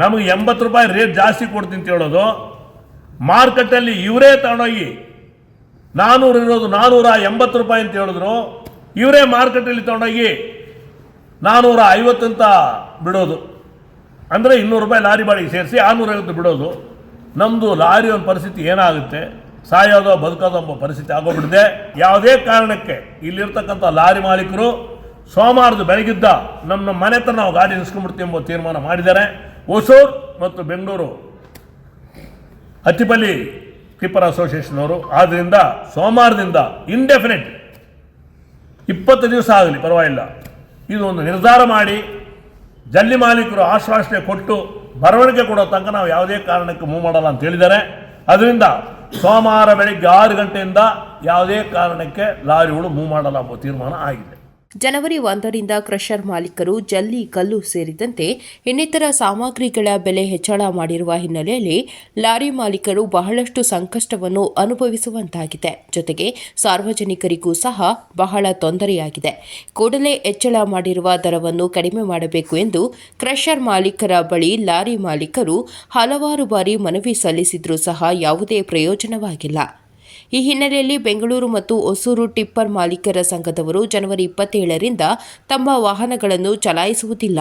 ನಮಗೆ ಎಂಬತ್ತು ರೂಪಾಯಿ ರೇಟ್ ಜಾಸ್ತಿ ಕೊಡ್ತೀನಿ ಅಂತ ಹೇಳೋದು. ಮಾರ್ಕೆಟಲ್ಲಿ ಇವರೇ ತಗೊಂಡೋಗಿ ನಾನ್ನೂರು ಇರೋದು ನಾನ್ನೂರ ಎಂಬತ್ತು ರೂಪಾಯಿ ಅಂತ ಹೇಳಿದ್ರು. ಇವರೇ ಮಾರ್ಕೆಟಲ್ಲಿ ತಗೊಂಡೋಗಿ ನಾನ್ನೂರ ಅಂತ ಬಿಡೋದು. ಅಂದರೆ ಇನ್ನೂರು ರೂಪಾಯಿ ಲಾರಿ ಬಾಡಿಗೆ ಸೇರಿಸಿ ಆರುನೂರೈವತ್ತು ಬಿಡೋದು. ನಮ್ಮದು ಲಾರಿ ಒಂದು ಪರಿಸ್ಥಿತಿ ಏನಾಗುತ್ತೆ? ಸಾಯೋದೋ ಬದುಕೋದೋ ಎಂಬ ಪರಿಸ್ಥಿತಿ ಆಗೋಗ್ಬಿಡಿದೆ ಯಾವುದೇ ಕಾರಣಕ್ಕೆ ಇಲ್ಲಿರ್ತಕ್ಕಂಥ ಲಾರಿ ಮಾಲೀಕರು ಸೋಮವಾರದ ಬೆಳಗಿದ್ದ ನಮ್ಮ ಮನೆ ಹತ್ರ ನಾವು ಗಾಡಿ ನಿಲ್ಸ್ಕೊಂಡ್ಬಿಡ್ತೀವಿ ಎಂಬ ತೀರ್ಮಾನ ಮಾಡಿದ್ದಾರೆ. ಹೊಸೂರು ಮತ್ತು ಬೆಂಗಳೂರು. ಹತ್ತಿಪಲ್ಲಿ ಕ್ಲಿಪ್ಪರ್ ಅಸೋಸಿಯೇಷನ್ ಅವರು ಆದ್ದರಿಂದ ಸೋಮವಾರದಿಂದ ಇಂಡೆಫಿನೆಟ್ ಇಪ್ಪತ್ತು ದಿವಸ ಆಗಲಿ, ಪರವಾಗಿಲ್ಲ. ಇದು ಒಂದು ನಿರ್ಧಾರ ಮಾಡಿ ಜಲ್ಲಿ ಮಾಲೀಕರು ಆಶ್ವಾಸನೆ ಕೊಟ್ಟು ಬರವಣಿಗೆ ಕೊಡೋ ತನಕ ನಾವು ಯಾವುದೇ ಕಾರಣಕ್ಕೆ ಮೂವ್ ಮಾಡಲ್ಲ ಅಂತ ಹೇಳಿದ್ದಾರೆ. ಅದರಿಂದ ಸೋಮವಾರ ಬೆಳಗ್ಗೆ ಆರು ಗಂಟೆಯಿಂದ ಯಾವುದೇ ಕಾರಣಕ್ಕೆ ಲಾರಿಗಳು ಮೂವ್ ಮಾಡಲ್ಲ ತೀರ್ಮಾನ ಆಗಿದೆ. ಜನವರಿ ಒಂದರಿಂದ ಕ್ರಷರ್ ಮಾಲೀಕರು ಜಲ್ಲಿ ಕಲ್ಲು ಸೇರಿದಂತೆ ಇನ್ನಿತರ ಸಾಮಗ್ರಿಗಳ ಬೆಲೆ ಹೆಚ್ಚಳ ಮಾಡಿರುವ ಹಿನ್ನೆಲೆಯಲ್ಲಿ ಲಾರಿ ಮಾಲೀಕರು ಬಹಳಷ್ಟು ಸಂಕಷ್ಟವನ್ನು ಅನುಭವಿಸುವಂತಾಗಿದೆ. ಜೊತೆಗೆ ಸಾರ್ವಜನಿಕರಿಗೂ ಸಹ ಬಹಳ ತೊಂದರೆಯಾಗಿದೆ. ಕೂಡಲೇ ಹೆಚ್ಚಳ ಮಾಡಿರುವ ದರವನ್ನು ಕಡಿಮೆ ಮಾಡಬೇಕು ಎಂದು ಕ್ರಷರ್ ಮಾಲೀಕರ ಬಳಿ ಲಾರಿ ಮಾಲೀಕರು ಹಲವಾರು ಬಾರಿ ಮನವಿ ಸಲ್ಲಿಸಿದರೂ ಸಹ ಯಾವುದೇ ಪ್ರಯೋಜನವಾಗಿಲ್ಲ. ಈ ಹಿನ್ನೆಲೆಯಲ್ಲಿ ಬೆಂಗಳೂರು ಮತ್ತು ಹೊಸೂರು ಟಿಪ್ಪರ್ ಮಾಲೀಕರ ಸಂಘದವರು ಜನವರಿ ಇಪ್ಪತ್ತೇಳರಿಂದ ತಮ್ಮ ವಾಹನಗಳನ್ನು ಚಲಾಯಿಸುವುದಿಲ್ಲ.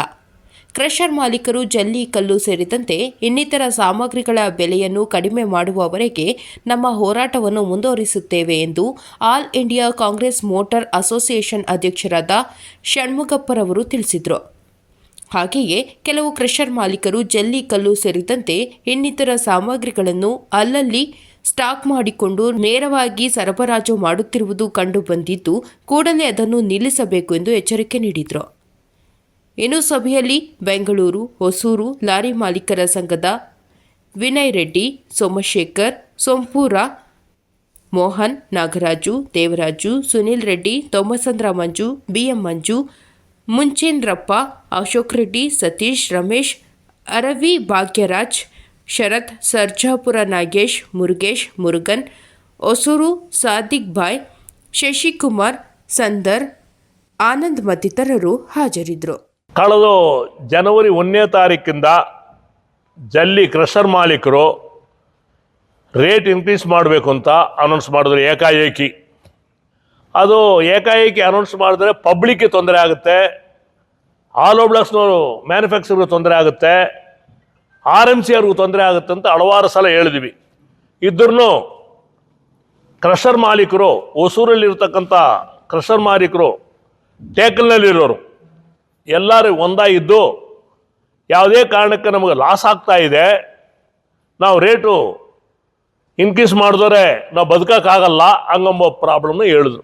ಕ್ರಷರ್ ಮಾಲೀಕರು ಜಲ್ಲಿ ಕಲ್ಲು ಸೇರಿದಂತೆ ಇನ್ನಿತರ ಸಾಮಗ್ರಿಗಳ ಬೆಲೆಯನ್ನು ಕಡಿಮೆ ಮಾಡುವವರೆಗೆ ನಮ್ಮ ಹೋರಾಟವನ್ನು ಮುಂದುವರಿಸುತ್ತೇವೆ ಎಂದು all India congress motor association ಅಧ್ಯಕ್ಷರಾದ ಷಣ್ಮುಖಪ್ಪರವರು ತಿಳಿಸಿದರು. ಹಾಗೆಯೇ ಕೆಲವು ಕ್ರಷರ್ ಮಾಲೀಕರು ಜಲ್ಲಿ ಕಲ್ಲು ಸೇರಿದಂತೆ ಇನ್ನಿತರ ಸಾಮಗ್ರಿಗಳನ್ನು ಅಲ್ಲಲ್ಲಿ ಸ್ಟಾಕ್ ಮಾಡಿಕೊಂಡು ನೇರವಾಗಿ ಸರಬರಾಜು ಮಾಡುತ್ತಿರುವುದು ಕಂಡು ಬಂದಿದ್ದು ಕೂಡಲೇ ಅದನ್ನು ನಿಲ್ಲಿಸಬೇಕು ಎಂದು ಎಚ್ಚರಿಕೆ ನೀಡಿದರು. ಇನ್ನು ಸಭೆಯಲ್ಲಿ ಬೆಂಗಳೂರು, ಹೊಸೂರು ಲಾರಿ ಮಾಲೀಕರ ಸಂಘದ ವಿನಯ್ ರೆಡ್ಡಿ, ಸೋಮಶೇಖರ್, ಸೋಂಪೂರ, ಮೋಹನ್, ನಾಗರಾಜು, ದೇವರಾಜು, ಸುನಿಲ್ ರೆಡ್ಡಿ, ತೋಮಸಂದ್ರ ಮಂಜು, ಬಿಎಂ ಮಂಜು ಮುಂಚೇಂದ್ರಪ್ಪ ಅಶೋಕ್ ರೆಡ್ಡಿ, ಸತೀಶ್, ರಮೇಶ್, ಅರವಿ ಭಾಗ್ಯರಾಜ್ ಶರತ್, ಸರ್ಜಾಪುರ ನಾಗೇಶ್, ಮುರುಗೇಶ್, ಮುರುಗನ್, ಹೊಸೂರು ಸಾದಿಕ್ ಬಾಯ್, ಶಶಿಕುಮಾರ್, ಸಂದರ್, ಆನಂದ್ ಮತ್ತಿತರರು ಹಾಜರಿದ್ದರು. ಕಳೆದ ಜನವರಿ ಒಂದನೇ ತಾರೀಕಿಂದ ಜಲ್ಲಿ ಕ್ರಷರ್ ಮಾಲೀಕರು ರೇಟ್ ಇನ್ಕ್ರೀಸ್ ಮಾಡಬೇಕು ಅಂತ ಅನೌನ್ಸ್ ಮಾಡಿದ್ರು ಏಕಾಏಕಿ. ಅದು ಏಕಾಏಕಿ ಅನೌನ್ಸ್ ಮಾಡಿದ್ರೆ ಪಬ್ಲಿಕ್ಗೆ ತೊಂದರೆ ಆಗುತ್ತೆ. ಆಲ್ ಬ್ಲಾಕ್ಸ್ನವರು ಮ್ಯಾನುಫ್ಯಾಕ್ಚರ್ಗೆ ತೊಂದರೆ ಆಗುತ್ತೆ. ಆರ್ ಎಂ ಸಿ ಅವ್ರಿಗೂ ತೊಂದರೆ ಆಗುತ್ತೆ ಅಂತ ಹಲವಾರು ಸಲ ಹೇಳಿದ್ವಿ. ಇದ್ರೂ ಕ್ರಷರ್ ಮಾಲೀಕರು ಹೊಸೂರಲ್ಲಿರ್ತಕ್ಕಂಥ ಕ್ರಷರ್ ಮಾಲೀಕರು, ಟೇಕಲ್ನಲ್ಲಿರೋರು ಎಲ್ಲರೂ ಒಂದಾಗಿದ್ದು ಯಾವುದೇ ಕಾರಣಕ್ಕೆ ನಮಗೆ ಲಾಸ್ ಆಗ್ತಾ ಇದೆ, ನಾವು ರೇಟು ಇನ್ಕ್ರೀಸ್ ಮಾಡಿದ್ರೆ ನಾವು ಬದುಕೋಕ್ಕಾಗಲ್ಲ ಹಂಗಂಬ ಪ್ರಾಬ್ಲಮ್ನ ಹೇಳಿದ್ರು.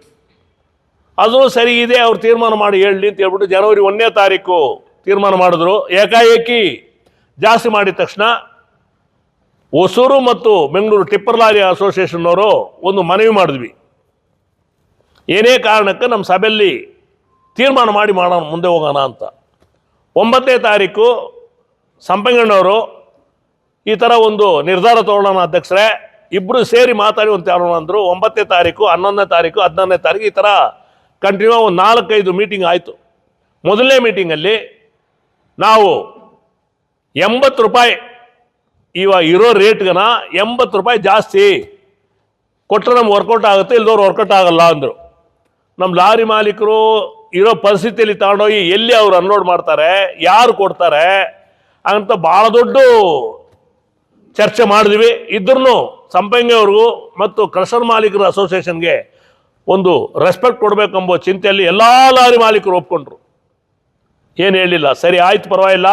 ಅದು ಸರಿ ಇದೆ, ಅವ್ರು ತೀರ್ಮಾನ ಮಾಡಿ ಹೇಳಲಿ ಅಂತ ಹೇಳ್ಬಿಟ್ಟು ಜನವರಿ ಒಂದನೇ ತಾರೀಕು ತೀರ್ಮಾನ ಮಾಡಿದ್ರು. ಏಕಾಏಕಿ ಜಾಸ್ತಿ ಮಾಡಿದ ತಕ್ಷಣ ಹೊಸೂರು ಮತ್ತು ಬೆಂಗಳೂರು ಟಿಪ್ಪರ್ ಲಾರಿ ಅಸೋಸಿಯೇಷನ್ನವರು ಒಂದು ಮನವಿ ಮಾಡಿದ್ವಿ. ಏನೇ ಕಾರಣಕ್ಕೆ ನಮ್ಮ ಸಭೆಯಲ್ಲಿ ತೀರ್ಮಾನ ಮಾಡಿ ಮಾಡೋಣ, ಮುಂದೆ ಹೋಗೋಣ ಅಂತ. ಒಂಬತ್ತನೇ ತಾರೀಕು ಸಂಪಂಗಣ್ಣವರು ಈ ಥರ ಒಂದು ನಿರ್ಧಾರ ತಗೊಳ್ಳೋಣ ಅಧ್ಯಕ್ಷರೇ ಇಬ್ಬರು ಸೇರಿ ಮಾತಾಡಿ ಒಂದು ತಗೊಳ್ಳೋಣ ಅಂದರು. ಒಂಬತ್ತನೇ ತಾರೀಕು, ಹನ್ನೊಂದನೇ ತಾರೀಕು ಹದಿನೊಂದನೇ ತಾರೀಕು ಈ ಥರ ಕಂಟಿನ್ಯೂ ಒಂದು ನಾಲ್ಕೈದು ಮೀಟಿಂಗ್ ಆಯಿತು. ಮೊದಲನೇ ಮೀಟಿಂಗಲ್ಲಿ ನಾವು ಎಂಬತ್ತು ರೂಪಾಯಿ. ಇವಾಗ ಇರೋ ರೇಟ್ಗನ ಎಂಬತ್ತು ರೂಪಾಯಿ ಜಾಸ್ತಿ. ಕೊಟ್ಟರೆ ನಮ್ಗೆ ವರ್ಕೌಟ್ ಆಗುತ್ತೆ, ಇಲ್ದವ್ರು ವರ್ಕೌಟ್ ಆಗಲ್ಲ ಅಂದರು. ನಮ್ಮ ಲಾರಿ ಮಾಲೀಕರು ಇರೋ ಪರಿಸ್ಥಿತಿಯಲ್ಲಿ ತಗೊಂಡೋಗಿ ಎಲ್ಲಿ ಅವ್ರು ಅನ್ಲೋಡ್ ಮಾಡ್ತಾರೆ, ಯಾರು ಕೊಡ್ತಾರೆ ಅಂತ ಭಾಳ ದೊಡ್ಡ ಚರ್ಚೆ ಮಾಡಿದ್ವಿ. ಇದ್ರೂ ಸಂಪಂಗಿಯವ್ರಿಗೂ ಮತ್ತು ಕ್ರಷರ್ ಮಾಲೀಕರ ಅಸೋಸಿಯೇಷನ್ಗೆ ಒಂದು ರೆಸ್ಪೆಕ್ಟ್ ಕೊಡಬೇಕೆಂಬ ಚಿಂತೆಯಲ್ಲಿ ಎಲ್ಲ ಲಾರಿ ಮಾಲೀಕರು ಒಪ್ಕೊಂಡ್ರು. ಏನು ಹೇಳಿಲ್ಲ, ಸರಿ ಆಯ್ತು ಪರವಾಗಿಲ್ಲ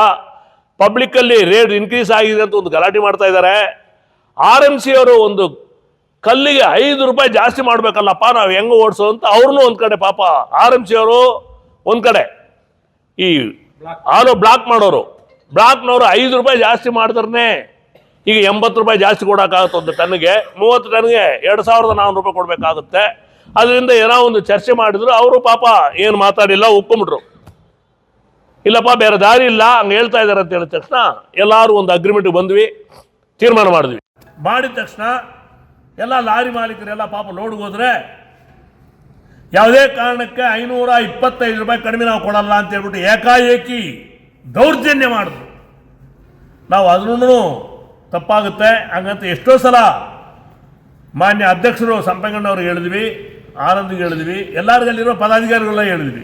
ಪಬ್ಲಿಕ್ಕಲ್ಲಿ ರೇಟ್ ಇನ್ಕ್ರೀಸ್ ಆಗಿದೆ ಅಂತ ಒಂದು ಗಲಾಟೆ ಮಾಡ್ತಾ ಇದ್ದಾರೆ. ಆರ್ ಎಂ ಸಿ ಅವರು ಒಂದು ಕಲ್ಲಿಗೆ ಐದು ರೂಪಾಯಿ ಜಾಸ್ತಿ ಮಾಡಬೇಕಲ್ಲಪ್ಪ, ನಾವು ಹೆಂಗೆ ಓಡಿಸೋ ಅಂತ ಅವ್ರನ್ನೂ ಒಂದು ಕಡೆ ಪಾಪ. ಆರ್ ಎಂ ಸಿ ಅವರು ಒಂದು ಕಡೆ. ಈ ಆರು ಬ್ಲಾಕ್ ಮಾಡೋರು. ಬ್ಲಾಕ್ನವರು ಐದು ರೂಪಾಯಿ ಜಾಸ್ತಿ ಮಾಡಿದ್ರೆ ಈಗ ಎಂಬತ್ತು ರೂಪಾಯಿ ಜಾಸ್ತಿ ಕೊಡೋಕ್ಕಾಗುತ್ತೆ ಒಂದು ಟನ್ಗೆ. ಮೂವತ್ತು ಟನ್ಗೆ ಎರಡು ಸಾವಿರದ ನಾನ್ನೂರು ರೂಪಾಯಿ ಕೊಡಬೇಕಾಗುತ್ತೆ. ಅದರಿಂದ ಏನೋ ಒಂದು ಚರ್ಚೆ ಮಾಡಿದ್ರು. ಅವರು ಪಾಪ ಏನು ಮಾತಾಡಿಲ್ಲ ಒಪ್ಕೊಂಬಿಟ್ರು ಇಲ್ಲಪ್ಪ, ಬೇರೆ ದಾರಿ ಇಲ್ಲ, ಹಂಗೆ ಹೇಳ್ತಾ ಇದ್ದಾರೆ ಅಂತ ಹೇಳಿದ ತಕ್ಷಣ ಎಲ್ಲರೂ ಒಂದು ಅಗ್ರಿಮೆಂಟ್ಗೆ ಬಂದ್ವಿ, ತೀರ್ಮಾನ ಮಾಡಿದ್ವಿ. ಮಾಡಿದ ತಕ್ಷಣ ಎಲ್ಲ ಲಾರಿ ಮಾಲೀಕರೆಲ್ಲ ಪಾಪ ಹೋದ್ರೆ ಯಾವುದೇ ಕಾರಣಕ್ಕೆ ಐನೂರ ಇಪ್ಪತ್ತೈದು ರೂಪಾಯಿ ಕಡಿಮೆ ನಾವು ಕೊಡಲ್ಲ ಅಂತ ಹೇಳ್ಬಿಟ್ಟು ಏಕಾಏಕಿ ದೌರ್ಜನ್ಯ ಮಾಡಿದ್ರು. ನಾವು ಅದ್ರೂ ತಪ್ಪಾಗುತ್ತೆ. ಹಂಗಂತ ಎಷ್ಟೋ ಸಲ ಮಾನ್ಯ ಅಧ್ಯಕ್ಷರು ಸಂಪಂಗಣ್ಣವ್ರಿಗೆ ಹೇಳಿದ್ವಿ, ಆನಂದ್ಗೆ ಹೇಳಿದ್ವಿ ಎಲ್ಲರಿಗಲ್ಲಿರೋ ಪದಾಧಿಕಾರಿಗಳೆಲ್ಲ ಹೇಳಿದ್ವಿ.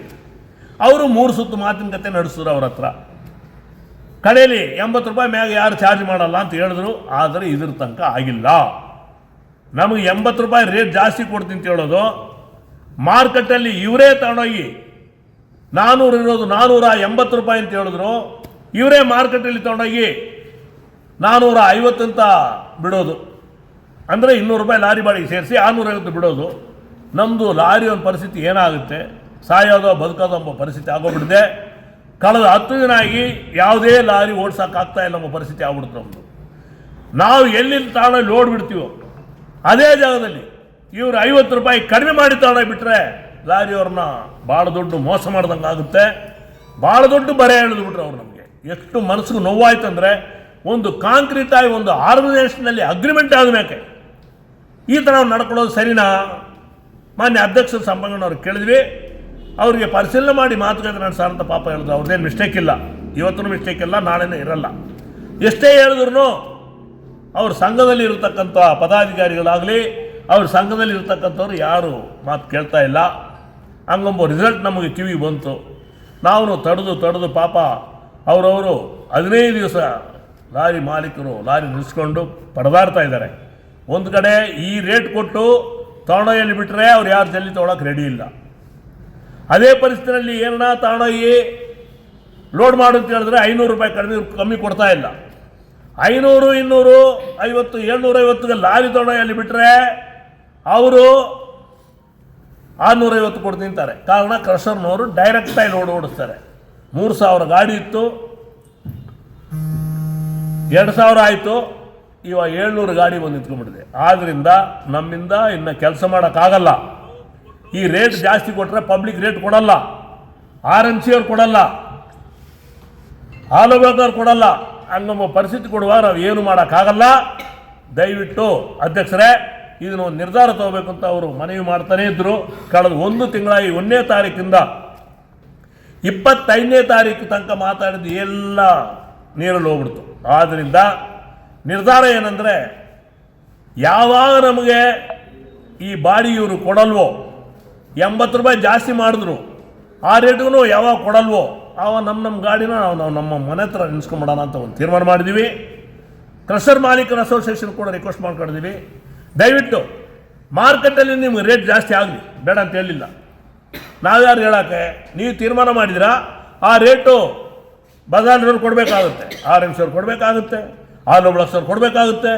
ಅವರು ಮೂರು ಸುತ್ತು ಮಾತಿನ ಕತೆ ನಡೆಸಿದ್ರು ಅವ್ರ ಹತ್ರ. ಕಡೆಯಲ್ಲಿ ಎಂಬತ್ತು ರೂಪಾಯಿ ಮ್ಯಾಗ ಯಾರು ಚಾರ್ಜ್ ಮಾಡಲ್ಲ ಅಂತ ಹೇಳಿದ್ರು, ಆದರೆ ಇದ್ರ ತನಕ ಆಗಿಲ್ಲ. ನಮಗೆ ಎಂಬತ್ತು ರೂಪಾಯಿ ರೇಟ್ ಜಾಸ್ತಿ ಕೊಡ್ತೀನಿ ಅಂತ ಹೇಳೋದು ಮಾರ್ಕೆಟಲ್ಲಿ ಇವರೇ ತಗೊಂಡೋಗಿ ನಾನ್ನೂರು ಇರೋದು ನಾನ್ನೂರ ಎಂಬತ್ತು ರೂಪಾಯಿ ಅಂತ ಹೇಳಿದ್ರು, ಇವರೇ ಮಾರ್ಕೆಟಲ್ಲಿ ತಗೊಂಡೋಗಿ ನಾನ್ನೂರ ಐವತ್ತಂತ ಬಿಡೋದು. ಅಂದರೆ ಇನ್ನೂರು ರೂಪಾಯಿ ಲಾರಿ ಬಾಡಿಗೆ ಸೇರಿಸಿ ಆರುನೂರೈವತ್ತು ಬಿಡೋದು. ನಮ್ಮದು ಲಾರಿ ಒಂದು ಪರಿಸ್ಥಿತಿ ಏನಾಗುತ್ತೆ? ಸಾಯೋದೋ ಬದುಕೋದೋ ಎಂಬ ಪರಿಸ್ಥಿತಿ ಆಗೋಗ್ಬಿಡಿದೆ ಕಳೆದ ಹತ್ತು ದಿನ ಆಗಿ ಯಾವುದೇ ಲಾರಿ ಓಡ್ಸೋಕ್ಕಾಗ್ತಾ ಇಲ್ಲ ಎಂಬ ಪರಿಸ್ಥಿತಿ ಆಗ್ಬಿಡುತ್ತೆ ನಮ್ಮದು ನಾವು ಎಲ್ಲಿಂದ ತಾಣ ಲೋಡ್ ಬಿಡ್ತೀವೋ, ಅದೇ ಜಾಗದಲ್ಲಿ ಇವರು ಐವತ್ತು ರೂಪಾಯಿ ಕಡಿಮೆ ಮಾಡಿ ತಾಣ ಬಿಟ್ಟರೆ ಲಾರಿಯವ್ರನ್ನ ಭಾಳ ದೊಡ್ಡ ಮೋಸ ಮಾಡ್ದಂಗೆ ಆಗುತ್ತೆ. ಭಾಳ ದೊಡ್ಡ ಬರೆ ಎಳೆದು ಅವ್ರು ನಮಗೆ. ಎಷ್ಟು ಮನಸ್ಸಿಗೆ ನೋವಾಯ್ತಂದರೆ ಒಂದು ಕಾಂಕ್ರೀಟ್ ಆಗಿ ಒಂದು ಆರ್ಗನೈಸೇಷನಲ್ಲಿ ಅಗ್ರಿಮೆಂಟ್ ಆದಮೇಲೆ ಈ ಥರ ನಡ್ಕೊಳ್ಳೋದು ಸರಿನಾ? ಮಾನ್ಯ ಅಧ್ಯಕ್ಷರ ಸಂಬಂಧನವ್ರು ಕೇಳಿದ್ವಿ. ಅವರಿಗೆ ಪರಿಶೀಲನೆ ಮಾಡಿ ಮಾತುಕತೆ ನಡೆಸಾರ ಅಂತ ಪಾಪ ಹೇಳಿದ್ರು. ಅವ್ರದ್ದೇನು ಮಿಸ್ಟೇಕ್ ಇಲ್ಲ. ಇವತ್ತೂ ಮಿಸ್ಟೇಕ್ ಇಲ್ಲ, ನಾಳೆನೇ ಇರಲ್ಲ. ಎಷ್ಟೇ ಹೇಳಿದ್ರು ಅವ್ರ ಸಂಘದಲ್ಲಿ ಇರತಕ್ಕಂಥ ಪದಾಧಿಕಾರಿಗಳಾಗಲಿ, ಅವ್ರ ಸಂಘದಲ್ಲಿ ಇರತಕ್ಕಂಥವ್ರು ಯಾರು ಮಾತು ಕೇಳ್ತಾ ಇಲ್ಲ. ಹಂಗೊಂಬ ರಿಸಲ್ಟ್ ನಮಗೆ ಕಿವಿ ಬಂತು. ನಾವು ತಡೆದು ತಡೆದು ಪಾಪ ಅವರವರು ಹದಿನೈದು ದಿವಸ ಲಾರಿ ಮಾಲೀಕರು ಲಾರಿ ನಿಲ್ಲಿಸ್ಕೊಂಡು ಪಡೆದಾಡ್ತಾ ಇದ್ದಾರೆ. ಒಂದು ಕಡೆ ಈ ರೇಟ್ ಕೊಟ್ಟು ತೊಗೊಂಡೋಯಲ್ಲಿ ಬಿಟ್ಟರೆ ಅವ್ರು ಯಾರು ಜಲ್ಲಿ ತೊಗೊಳಕ್ಕೆ ರೆಡಿ ಇಲ್ಲ. ಅದೇ ಪರಿಸ್ಥಿತಿಯಲ್ಲಿ ಏನನ್ನ ತಗೊಂಡೋಗಿ ಲೋಡ್ ಮಾಡು ಅಂತ ಹೇಳಿದ್ರೆ ಐನೂರು ರೂಪಾಯಿ ಕಡಿಮೆ, ಕಮ್ಮಿ ಕೊಡ್ತಾ ಇಲ್ಲ. ಐನೂರು, ಇನ್ನೂರು, ಐವತ್ತು, ಏಳ್ನೂರ, ಐವತ್ತಿಗೆ ಲಾರಿ ಅಲ್ಲಿ ಬಿಟ್ಟರೆ ಅವರು ಆರುನೂರೈವತ್ತು ಕೊಟ್ಟು ತಿಂತಾರೆ ಕಾರಣ ಕ್ರಷರ್ನವರು ಡೈರೆಕ್ಟಾಗಿ ಲೋಡ್ ಓಡಿಸ್ತಾರೆ. ಮೂರು ಸಾವಿರ ಗಾಡಿ ಇತ್ತು. ಎರಡು ಸಾವಿರ ಆಯಿತು. ಇವಾಗ ಏಳ್ನೂರು ಗಾಡಿ ಬಂದು ನಿಂತ್ಕೊಂಡ್ಬಿಟ್ಟಿದೆ. ಆದ್ದರಿಂದ ನಮ್ಮಿಂದ ಇನ್ನು ಕೆಲಸ ಮಾಡೋಕ್ಕಾಗಲ್ಲ. ಈ ರೇಟ್ ಜಾಸ್ತಿ ಕೊಟ್ಟರೆ ಪಬ್ಲಿಕ್ ರೇಟ್ ಕೊಡಲ್ಲ. ಆರ್ ಎಂ ಸಿ ಅವ್ರು ಕೊಡಲ್ಲ. ಹಾಲುಬೇಕವ್ರು ಕೊಡಲ್ಲ. ಹಂಗಮ್ಮ ಪರಿಸ್ಥಿತಿ ಕೊಡುವಾಗ ನಾವು ಏನು ಮಾಡೋಕ್ಕಾಗಲ್ಲ. ದಯವಿಟ್ಟು ಅಧ್ಯಕ್ಷರೇ, ಇದನ್ನ ಒಂದು ನಿರ್ಧಾರ ತಗೋಬೇಕು ಅಂತ ಅವರು ಮನವಿ ಮಾಡ್ತಾನೇ ಇದ್ದರು ಕಳೆದ ಒಂದು ತಿಂಗಳ ಈ ಒಂದನೇ ತಾರೀಕಿಂದ ಇಪ್ಪತ್ತೈದನೇ ತಾರೀಕು ತನಕ ಮಾತಾಡಿದ್ದು ಎಲ್ಲ ನೀರಲ್ಲಿ ಹೋಗ್ಬಿಡ್ತು. ಆದ್ದರಿಂದ ನಿರ್ಧಾರ ಏನಂದರೆ, ಯಾವಾಗ ನಮಗೆ ಈ ಬಾಡಿ ಇವರು ಕೊಡಲ್ವೋ ಎಂಬತ್ತು ರೂಪಾಯಿ ಜಾಸ್ತಿ ಮಾಡಿದ್ರು. ಆ ರೇಟ್ಗೂ ಯಾವಾಗ ಕೊಡಲ್ವೋ, ಆವಾಗ ನಮ್ಮ ನಮ್ಮ ಗಾಡಿನ ನಾವು ನಾವು ನಮ್ಮ ಮನೆ ಹತ್ರ ನಿಲ್ಸ್ಕೊಂಬಿಡೋಣ ಅಂತ ಒಂದು ತೀರ್ಮಾನ ಮಾಡಿದ್ದೀವಿ ಕ್ರಷರ್ ಮಾಲೀಕರ ಅಸೋಸಿಯೇಷನ್ ಕೂಡ ರಿಕ್ವೆಸ್ಟ್ ಮಾಡ್ಕೊಂಡಿದ್ದೀವಿ ದಯವಿಟ್ಟು ಮಾರ್ಕೆಟಲ್ಲಿ ನಿಮ್ಗೆ ರೇಟ್ ಜಾಸ್ತಿ ಆಗಲಿ, ಬೇಡ ಅಂತ ಹೇಳಿಲ್ಲ. ನಾವ್ಯಾರು ಹೇಳೋಕ್ಕೆ, ನೀವು ತೀರ್ಮಾನ ಮಾಡಿದಿರಾ, ಆ ರೇಟು ಬಜಾರ್ನವ್ರು ಕೊಡಬೇಕಾಗುತ್ತೆ, ಆರ್ ಎಂ ಸಿ ಅವ್ರು ಕೊಡಬೇಕಾಗುತ್ತೆ ಆರ್ ಬ್ಲಾಕ್ಸ್ ಅವ್ರು ಕೊಡಬೇಕಾಗುತ್ತೆ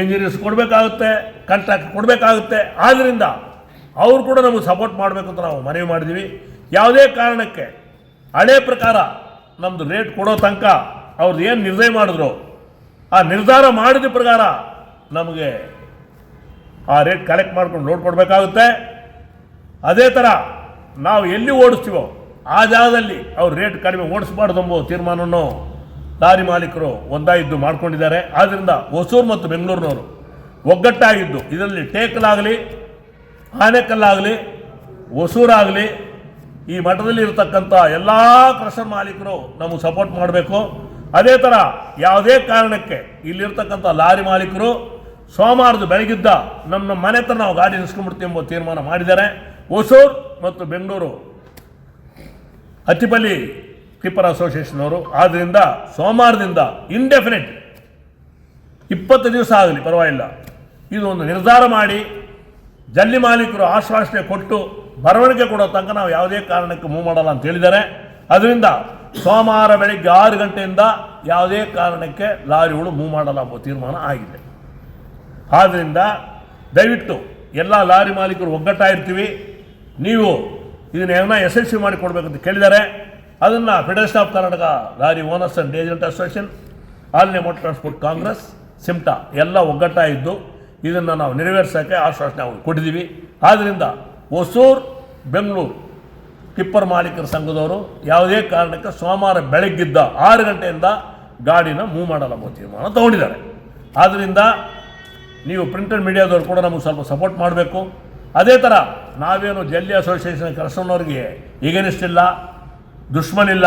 ಇಂಜಿನಿಯರ್ಸ್ ಕೊಡಬೇಕಾಗುತ್ತೆ ಕಾಂಟ್ರಾಕ್ಟ್ ಕೊಡಬೇಕಾಗುತ್ತೆ. ಆದ್ದರಿಂದ ಅವ್ರು ಕೂಡ ನಮಗೆ ಸಪೋರ್ಟ್ ಮಾಡಬೇಕು ಅಂತ ನಾವು ಮನವಿ ಮಾಡಿದ್ದೀವಿ ಯಾವುದೇ ಕಾರಣಕ್ಕೆ ಹಳೆ ಪ್ರಕಾರ ನಮ್ಮದು ರೇಟ್ ಕೊಡೋ ತನಕ ಅವ್ರದ್ದು ಏನು ನಿರ್ಣಯ ಮಾಡಿದ್ರು, ಆ ನಿರ್ಧಾರ ಮಾಡಿದ ಪ್ರಕಾರ ನಮಗೆ ಆ ರೇಟ್ ಕಲೆಕ್ಟ್ ಮಾಡ್ಕೊಂಡು ಲೋಡ್ ಕೊಡಬೇಕಾಗುತ್ತೆ. ಅದೇ ಥರ ನಾವು ಎಲ್ಲಿ ಓಡಿಸ್ತೀವೋ ಆ ಜಾಗದಲ್ಲಿ ಅವ್ರು ರೇಟ್ ಕಡಿಮೆ ಓಡಿಸ್ಬಾರ್ದು ಎಂಬ ತೀರ್ಮಾನವನ್ನು ದಾರಿ ಮಾಲೀಕರು ಒಂದಾಗಿದ್ದು ಮಾಡ್ಕೊಂಡಿದ್ದಾರೆ. ಆದ್ದರಿಂದ ಹೊಸೂರು ಮತ್ತು ಬೆಂಗಳೂರಿನವರು ಒಗ್ಗಟ್ಟಾಗಿದ್ದು ಇದರಲ್ಲಿ ಟೇಕಲಾಗಲಿ. ಆನೆಕಲ್ಲಾಗಲಿ ಹೊಸೂರಾಗಲಿ ಈ ಮಠದಲ್ಲಿ ಇರತಕ್ಕಂಥ ಎಲ್ಲ ಕ್ರಷರ್ ಮಾಲೀಕರು ನಮಗೆ ಸಪೋರ್ಟ್ ಮಾಡಬೇಕು. ಅದೇ ಥರ ಯಾವುದೇ ಕಾರಣಕ್ಕೆ ಇಲ್ಲಿರ್ತಕ್ಕಂಥ ಲಾರಿ ಮಾಲೀಕರು ಸೋಮವಾರದ ಬೆಳಗಿದ್ದ ನಮ್ಮ ಮನೆ ಹತ್ರ ನಾವು ಗಾಡಿ ನಿಲ್ಸ್ಕೊಂಡ್ಬಿಡ್ತೀವಿ ಎಂಬ ತೀರ್ಮಾನ ಮಾಡಿದ್ದಾರೆ. ಹೊಸೂರು ಮತ್ತು ಬೆಂಗಳೂರು ಅತ್ತಿಪಲ್ಲಿ ಕ್ಲಿಪ್ಪರ್ ಅಸೋಸಿಯೇಷನ್ ಅವರು. ಆದ್ದರಿಂದ ಸೋಮವಾರದಿಂದ ಇಂಡೆಫಿನೆಟ್ ಇಪ್ಪತ್ತು ದಿವಸ ಆಗಲಿ, ಪರವಾಗಿಲ್ಲ. ಇದು ಒಂದು ನಿರ್ಧಾರ ಮಾಡಿ ಜಲ್ಲಿ ಮಾಲೀಕರು ಆಶ್ವಾಸನೆ ಕೊಟ್ಟು ಬರವಣಿಗೆ ಕೊಡೋ ತನಕ ನಾವು ಯಾವುದೇ ಕಾರಣಕ್ಕೆ ಮೂವ್ ಮಾಡಲ್ಲ ಅಂತ ಹೇಳಿದ್ದಾರೆ. ಅದರಿಂದ ಸೋಮವಾರ ಬೆಳಗ್ಗೆ ಆರು ಗಂಟೆಯಿಂದ ಯಾವುದೇ ಕಾರಣಕ್ಕೆ ಲಾರಿಗಳು ಮೂವ್ ಮಾಡಲ್ಲ ಎಂಬ ತೀರ್ಮಾನ ಆಗಿದೆ. ಆದ್ದರಿಂದ ದಯವಿಟ್ಟು ಎಲ್ಲ ಲಾರಿ ಮಾಲೀಕರು ಒಗ್ಗಟ್ಟಾಗಿರ್ತೀವಿ ನೀವು ಇದನ್ನ ಏನೋ ಯಶಸ್ವಿ ಮಾಡಿಕೊಡ್ಬೇಕಂತ ಕೇಳಿದ್ದಾರೆ. ಅದನ್ನು federation of Karnataka lorry owners and agent association all India motor transport congress SIMTA ಎಲ್ಲ ಒಗ್ಗಟ್ಟಾಗಿದ್ದು ಇದನ್ನು ನಾವು ನೆರವೇರಿಸೋಕ್ಕೆ ಆಶ್ವಾಸನೆ ಅವರು ಕೊಟ್ಟಿದ್ದೀವಿ. ಆದ್ದರಿಂದ ಹೊಸೂರು, ಬೆಂಗಳೂರು ಟಿಪ್ಪರ್ ಮಾಲೀಕರ ಸಂಘದವರು ಯಾವುದೇ ಕಾರಣಕ್ಕೆ ಸೋಮವಾರ ಬೆಳಗ್ಗಿದ್ದ ಆರು ಗಂಟೆಯಿಂದ ಗಾಡಿನ ಮೂವ್ ಮಾಡಲ್ಲ ತೀರ್ಮಾನ ತಗೊಂಡಿದ್ದಾರೆ. ಆದ್ದರಿಂದ ನೀವು ಪ್ರಿಂಟೆಡ್ ಮೀಡಿಯಾದವರು ಕೂಡ ನಮಗೆ ಸ್ವಲ್ಪ ಸಪೋರ್ಟ್ ಮಾಡಬೇಕು. ಅದೇ ಥರ ನಾವೇನು ಜಲ್ಲಿ ಅಸೋಸಿಯೇಷನ್ ಕೆಲಸವನ್ನವ್ರಿಗೆ ಈಗೇನಿಷ್ಟಿಲ್ಲ ದುಶ್ಮನಿಲ್ಲ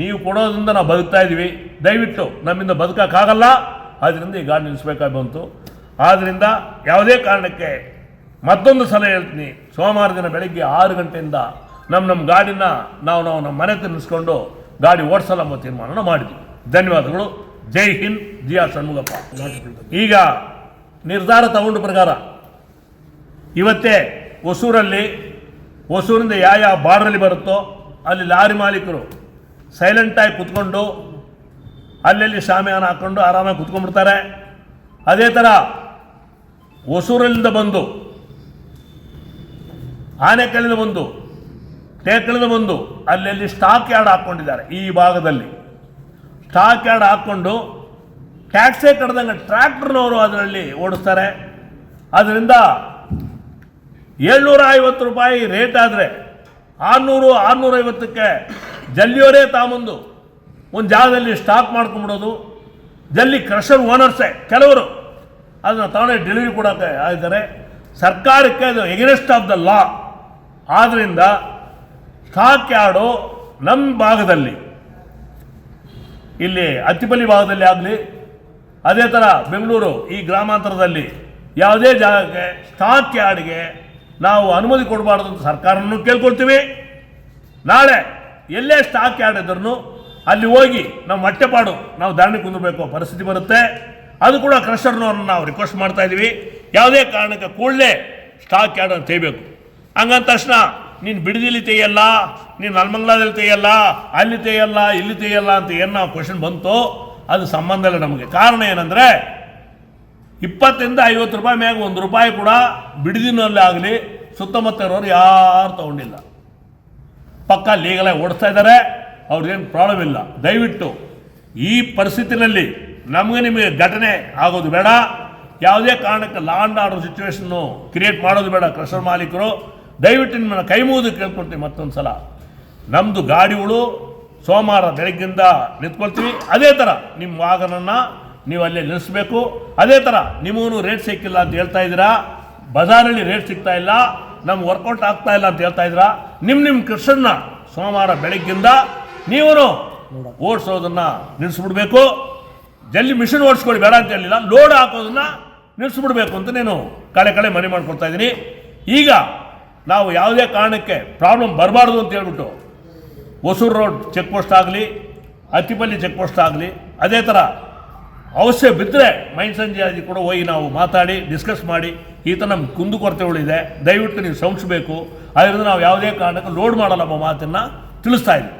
ನೀವು ಕೊಡೋದ್ರಿಂದ ನಾವು ಬದುಕ್ತಾ ಇದ್ದೀವಿ ದಯವಿಟ್ಟು ನಮ್ಮಿಂದ ಬದುಕೋಕ್ಕಾಗಲ್ಲ. ಆದ್ದರಿಂದ ಈ ಗಾಡಿ ನಿಲ್ಲಿಸ್ಬೇಕಾಗಿ ಬಂತು. ಆದ್ದರಿಂದ ಯಾವುದೇ ಕಾರಣಕ್ಕೆ ಮತ್ತೊಂದು ಸಲ ಹೇಳ್ತೀನಿ, ಸೋಮವಾರ ದಿನ ಬೆಳಗ್ಗೆ ಆರು ಗಂಟೆಯಿಂದ ನಮ್ಮ ನಮ್ಮ ಗಾಡಿನ ನಾವು ನಾವು ನಮ್ಮ ಮನೆ ತಿನ್ನಿಸ್ಕೊಂಡು ಗಾಡಿ ಓಡಿಸಲ್ಲ ಎಂಬ ತೀರ್ಮಾನ ಮಾಡಿದ್ವಿ. ಧನ್ಯವಾದಗಳು. ಜೈ ಹಿಂದ್ ಆರ್ ಷಣ್ಮುಗಪ್ಪ ಈಗ ನಿರ್ಧಾರ ತಗೊಂಡ ಪ್ರಕಾರ ಇವತ್ತೇ ಹೊಸೂರಲ್ಲಿ, ಹೊಸೂರಿಂದ ಯಾವ ಯಾವ ಬಾರ್ಡ್ರಲ್ಲಿ ಬರುತ್ತೋ ಅಲ್ಲಿ ಲಾರಿ ಮಾಲೀಕರು ಸೈಲೆಂಟಾಗಿ ಕುತ್ಕೊಂಡು, ಅಲ್ಲಲ್ಲಿ ಶಾಮಿಯಾನ ಹಾಕ್ಕೊಂಡು ಆರಾಮಾಗಿ ಕುತ್ಕೊಂಡ್ಬಿಡ್ತಾರೆ. ಅದೇ ಥರ ಹೊಸೂರಲ್ಲಿಂದ ಬಂದು, ಆನೆಕಲ್ಲಿಂದ ಬಂದು ಟೇಕಳಿಂದ ಬಂದು ಅಲ್ಲಲ್ಲಿ ಸ್ಟಾಕ್ ಯಾರ್ಡ್ ಹಾಕ್ಕೊಂಡಿದ್ದಾರೆ ಈ ಭಾಗದಲ್ಲಿ. ಸ್ಟಾಕ್ ಯಾರ್ಡ್ ಹಾಕ್ಕೊಂಡು ಟ್ಯಾಕ್ಸೇ ಕಡ್ದಂಗೆ ಟ್ರ್ಯಾಕ್ಟರ್ನವರು ಅದರಲ್ಲಿ ಓಡಿಸ್ತಾರೆ. ಅದರಿಂದ ಏಳ್ನೂರ ಐವತ್ತು ರೂಪಾಯಿ ರೇಟ್ ಆದರೆ ಆರುನೂರು, ಆರುನೂರೈವತ್ತಕ್ಕೆ ಜಲ್ಲಿಯವರೇ ತಾಮಂದು. ಒಂದು ಜಾಗದಲ್ಲಿ ಸ್ಟಾಕ್ ಮಾಡ್ಕೊಂಬಿಡೋದು ಜಲ್ಲಿ ಕ್ರಷರ್ ಓನರ್ಸೇ ಕೆಲವರು. ಅದನ್ನು ತಾನೇ ಡೆಲಿವರಿ ಕೊಡೋಕೆ ಆಗಿದ್ದಾರೆ. ಸರ್ಕಾರಕ್ಕೆ ಅದು ಎಗೇನೆಸ್ಟ್ ಆಫ್ ದ ಲಾ ಆದ್ದರಿಂದ ಸ್ಟಾಕ್ ಯಾರ್ಡು ನಮ್ಮ ಭಾಗದಲ್ಲಿ, ಇಲ್ಲಿ ಅತ್ತಿಪಲ್ಲಿ ಭಾಗದಲ್ಲಿ ಆಗಲಿ, ಅದೇ ಥರ ಬೆಂಗಳೂರು ಈ ಗ್ರಾಮಾಂತರದಲ್ಲಿ ಯಾವುದೇ ಜಾಗಕ್ಕೆ ಸ್ಟಾಕ್ ಯಾರ್ಡ್ಗೆ ನಾವು ಅನುಮತಿ ಕೊಡಬಾರ್ದು ಅಂತ ಸರ್ಕಾರನೂ ಕೇಳ್ಕೊಳ್ತೀವಿ. ನಾಳೆ ಎಲ್ಲೇ ಸ್ಟಾಕ್ ಯಾರ್ಡ್ ಇದ್ರೂ ಅಲ್ಲಿ ಹೋಗಿ ನಾವು ಹೊಟ್ಟೆಪಾಡು ನಾವು ಧಾರಣೆ ಕುಂದಿರಬೇಕು, ಪರಿಸ್ಥಿತಿ ಬರುತ್ತೆ. ಅದು ಕೂಡ ಕ್ರಷರ್ನವ್ರನ್ನ ನಾವು ರಿಕ್ವೆಸ್ಟ್ ಮಾಡ್ತಾ ಇದ್ದೀವಿ. ಯಾವುದೇ ಕಾರಣಕ್ಕೆ ಕೂಡಲೇ ಸ್ಟಾಕ್ ಯಾರ್ಡನ್ನು ತೆಗಿಬೇಕು. ಹಂಗಂದ ತಕ್ಷಣ ನೀನು ಬಿಡದಿಲಿ ತೆಗೆಯಲ್ಲ, ನೀನು ನಲ್ಮಂಗ್ಲಾದಲ್ಲಿ ತೆಗೆಯಲ್ಲ, ಅಲ್ಲಿ ತೆಗೆಯಲ್ಲ, ಇಲ್ಲಿ ತೆಗೆಯಲ್ಲ ಅಂತ ಏನು ನಾವು ಕ್ವಶನ್ ಬಂತು ಅದು ಸಂಬಂಧ ಇಲ್ಲ ನಮಗೆ. ಕಾರಣ ಏನಂದರೆ ಇಪ್ಪತ್ತರಿಂದ ಐವತ್ತು ರೂಪಾಯಿ ಮ್ಯಾಗ ಒಂದು ರೂಪಾಯಿ ಕೂಡ ಬಿಡದಿನಲ್ಲಿ ಆಗಲಿ ಸುತ್ತಮುತ್ತ ಇರೋರು ಯಾರು ತಗೊಂಡಿಲ್ಲ. ಪಕ್ಕ ಲೀಗಲಾಗಿ ಓಡಿಸ್ತಾ ಇದ್ದಾರೆ. ಅವ್ರಿಗೇನು ಪ್ರಾಬ್ಲಮ್ ಇಲ್ಲ. ದಯವಿಟ್ಟು ಈ ಪರಿಸ್ಥಿತಿನಲ್ಲಿ ನಮಗೆ ನಿಮಗೆ ಘಟನೆ ಆಗೋದು ಬೇಡ. ಯಾವುದೇ ಕಾರಣಕ್ಕೆ ಲಾಂಡ್ ಆಡೋ ಆರ್ಡರ್ ಸಿಚುವೇಶನ್ನು ಕ್ರಿಯೇಟ್ ಮಾಡೋದು ಬೇಡ ಕ್ರಷರ್ ಮಾಲೀಕರು. ದಯವಿಟ್ಟು ನಿಮ್ಮನ್ನು ಕೈ ಮುಗಿದು ಕೇಳ್ಕೊಳ್ತೀವಿ ಮತ್ತೊಂದು ಸಲ ನಮ್ಮದು ಗಾಡಿಗಳು ಸೋಮವಾರ ಬೆಳಗ್ಗಿಂದ ನಿಂತ್ಕೊಳ್ತೀವಿ. ಅದೇ ಥರ ನಿಮ್ಮ ವಾಹನನ ನೀವು ಅಲ್ಲೇ ನಿಲ್ಲಿಸಬೇಕು. ಅದೇ ಥರ ನಿಮಗೂ ರೇಟ್ ಸಿಕ್ಕಿಲ್ಲ ಅಂತ ಹೇಳ್ತಾ ಇದ್ದೀರಾ? ಬಜಾರಲ್ಲಿ ರೇಟ್ ಸಿಗ್ತಾ ಇಲ್ಲ. ನಮ್ಗೆ ವರ್ಕೌಟ್ ಆಗ್ತಾ ಇಲ್ಲ ಅಂತ ಹೇಳ್ತಾ ಇದ್ದೀರಾ? ನಿಮ್ಮ ನಿಮ್ಮ ಕೃಷ್ಣನ ಸೋಮವಾರ ಬೆಳಗ್ಗಿಂದ ನೀವು ಓಡಿಸೋದನ್ನು ನಿಲ್ಲಿಸ್ಬಿಡ್ಬೇಕು ಜಲ್ದಿ ಮಿಷಿನ್ ಓಡಿಸ್ಕೊಳ್ಳಿ, ಬೇಡ ಅಂತ ಹೇಳಿಲ್ಲ. ಲೋಡ್ ಹಾಕೋದನ್ನ ನಿಲ್ಲಿಸ್ಬಿಡ್ಬೇಕು ಅಂತ ನಾನು ಕಳೆ ಕಳೆ ಮನೆ ಮಾಡ್ಕೊಳ್ತಾ ಇದ್ದೀನಿ. ಈಗ ನಾವು ಯಾವುದೇ ಕಾರಣಕ್ಕೆ ಪ್ರಾಬ್ಲಮ್ ಬರಬಾರ್ದು ಅಂತ ಹೇಳ್ಬಿಟ್ಟು ಹೊಸೂರು ರೋಡ್ ಚೆಕ್ ಪೋಸ್ಟ್ ಆಗಲಿ, ಅತ್ತಿಪಲ್ಲಿ ಚೆಕ್ ಪೋಸ್ಟ್ ಆಗಲಿ, ಅದೇ ಥರ ಅವಶ್ಯ ಬಿದ್ದರೆ ಮೈನ್ ಸಂಜೆ ಕೂಡ ಹೋಗಿ ನಾವು ಮಾತಾಡಿ ಡಿಸ್ಕಸ್ ಮಾಡಿ, ಈ ಥರ ನಮ್ಮ ಕುಂದುಕೊರತೆಗಳಿದೆ ದಯವಿಟ್ಟು ನೀವು ಸಂಸ್ಬೇಕು ಅದರಿಂದ ನಾವು ಯಾವುದೇ ಕಾರಣಕ್ಕೂ ಲೋಡ್ ಮಾಡಲ್ಲ ಮಾತನ್ನು ತಿಳಿಸ್ತಾ ಇದ್ದೀವಿ